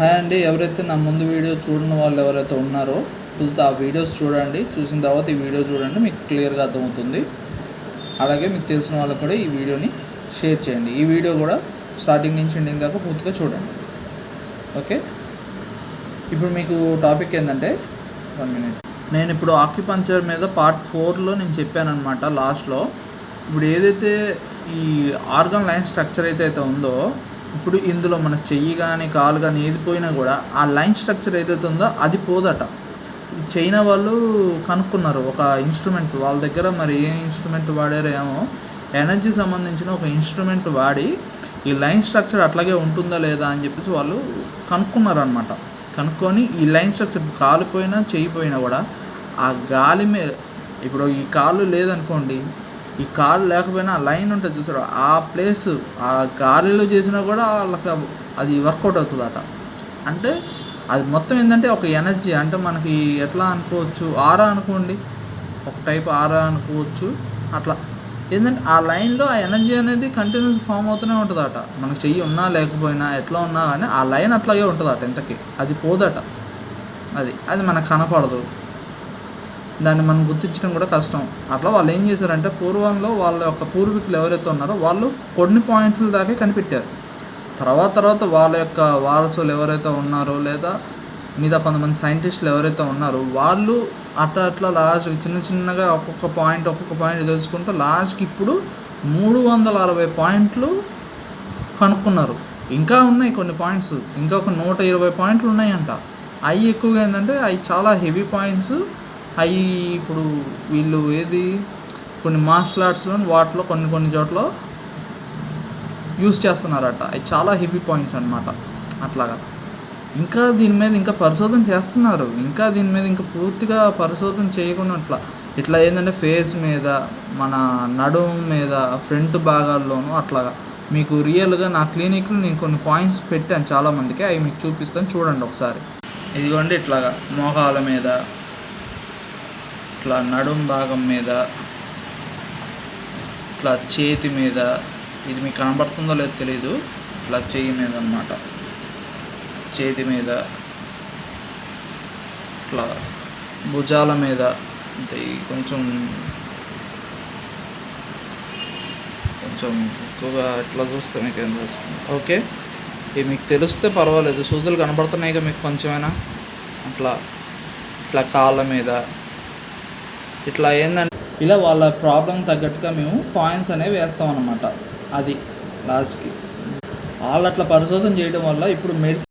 Hi అండి. ఎవరైతే నా ముందు వీడియో చూడని వాళ్ళు ఎవరైతే ఉన్నారో కుదిరితే ఆ వీడియోస్ చూడండి. చూసిన తర్వాత ఈ వీడియో చూడండి. మీకు క్లియర్గా అర్థమవుతుంది. అలాగే మీకు తెలిసిన వాళ్ళకు కూడా ఈ వీడియోని షేర్ చేయండి. ఈ వీడియో కూడా స్టార్టింగ్ నుంచి ఎండింగ్ దాకా పూర్తిగా చూడండి. ఓకే? ఇప్పుడు మీకు టాపిక్ ఏంటంటే వన్ మినిట్. నేను ఇప్పుడు ఆక్యుపంచర్ మీద పార్ట్ ఫోర్లో నేను చెప్పానమాట లాస్ట్లో. ఇప్పుడు ఏదైతే ఈ ఆర్గన్ లైన్ స్ట్రక్చర్ అయితే అయితే ఉందో ఇప్పుడు ఇందులో మన చెయ్యి కానీ కాలు కానీ ఏది పోయినా కూడా ఆ లైన్ స్ట్రక్చర్ ఏదైతే ఉందో అది పోదట. చైనా వాళ్ళు కనుక్కున్నారు ఒక ఇన్స్ట్రుమెంట్ వాళ్ళ దగ్గర మరి ఏ ఇన్స్ట్రుమెంట్ వాడారో ఏమో. ఎనర్జీ సంబంధించిన ఒక ఇన్స్ట్రుమెంట్ వాడి ఈ లైన్ స్ట్రక్చర్ అట్లాగే ఉంటుందా లేదా అని చెప్పేసి వాళ్ళు కనుక్కున్నారు అనమాట కనుక్కొని ఈ లైన్ స్ట్రక్చర్ కాలిపోయినా చేయిపోయినా కూడా ఆ గాలి మీద ఇప్పుడు ఈ కాలు లేదనుకోండి ఈ కారు లేకపోయినా లైన్ ఉంటుంది చూసారు? ఆ ప్లేస్ ఆ గాలిలో చేసినా కూడా వాళ్ళకి అది వర్కౌట్ అవుతుందట. అంటే అది మొత్తం ఏంటంటే ఒక ఎనర్జీ. అంటే మనకి ఎట్లా అనుకోవచ్చు? ఆరా అనుకోండి. ఒక టైప్ ఆరా అనుకోవచ్చు. అట్లా. ఏంటంటే ఆ లైన్లో ఆ ఎనర్జీ అనేది కంటిన్యూస్ ఫామ్ అవుతూనే ఉంటుందట. మనకు చెయ్యి ఉన్నా లేకపోయినా ఎట్లా ఉన్నా కానీ ఆ లైన్ అట్లాగే ఉంటుందట ఇంతకీ అది పోదట. అది అది మనకు కనపడదు. దాన్ని మనం గుర్తించడం కూడా కష్టం. అట్లా వాళ్ళు ఏం చేశారంటే పూర్వంలో వాళ్ళ యొక్క పూర్వీకులు ఎవరైతే ఉన్నారో వాళ్ళు కొన్ని పాయింట్ల దాకా కనిపెట్టారు. తర్వాత తర్వాత వాళ్ళ యొక్క వారసులు ఎవరైతే ఉన్నారో లేదా మీద కొంతమంది సైంటిస్టులు ఎవరైతే ఉన్నారో వాళ్ళు అట్లా అట్లా లాస్ట్ చిన్న చిన్నగా ఒక్కొక్క పాయింట్ ఒక్కొక్క పాయింట్ తెలుసుకుంటూ లాస్ట్కి ఇప్పుడు మూడు వందల అరవై పాయింట్లు కనుక్కున్నారు. ఇంకా ఉన్నాయి కొన్ని పాయింట్స్. ఇంకా ఒక నూట ఇరవై పాయింట్లు ఉన్నాయంట. అవి ఎక్కువగా ఏంటంటే అవి చాలా హెవీ పాయింట్స్ అవి ఇప్పుడు వీళ్ళు ఏది? కొన్ని మార్షల్ ఆర్ట్స్లో వాటిలో కొన్ని కొన్ని చోట్ల యూస్ చేస్తున్నారట. అవి చాలా హెవీ పాయింట్స్ అనమాట అట్లాగా. ఇంకా దీని మీద ఇంకా పరిశోధన చేస్తున్నారు. ఇంకా దీని మీద ఇంకా పూర్తిగా పరిశోధన చేయకుండా ఇట్లా ఇట్లా ఏంటంటే ఫేస్ మీద మన నడుము మీద ఫ్రంట్ భాగాల్లోనూ అట్లాగా. మీకు రియల్గా నా క్లినిక్లో నేను కొన్ని పాయింట్స్ పెట్టాను చాలామందికి. అవి మీకు చూపిస్తాను. చూడండి ఒకసారి. ఇదిగోండి ఇట్లాగా. మోకాల మీద ఇట్లా నడుం భాగం మీద ఇట్లా చేతి మీద ఇది మీకు కనబడుతుందో లేదో తెలీదు ఇట్లా చేయి మీద అన్నమాట. చేతి మీద ఇట్లా భుజాల మీద అంటే కొంచెం కొంచెం ఎక్కువగా ఇట్లా చూస్తే మీకు ఏం తెలుస్తుంది. ఓకే? ఇవి మీకు తెలిస్తే పర్వాలేదు. సూదులు కనబడుతున్నాయి మీకు కొంచెమైనా. అట్లా ఇట్లా కాళ్ళ మీద ఇట్లా ఏంటంటే ఇలా వాళ్ళ ప్రాబ్లం తగ్గట్టుగా మేము పాయింట్స్ అనేవి వేస్తాం అన్నమాట అది లాస్ట్కి వాళ్ళు అట్లా పరిశోధన చేయడం వల్ల ఇప్పుడు మెడిసిన్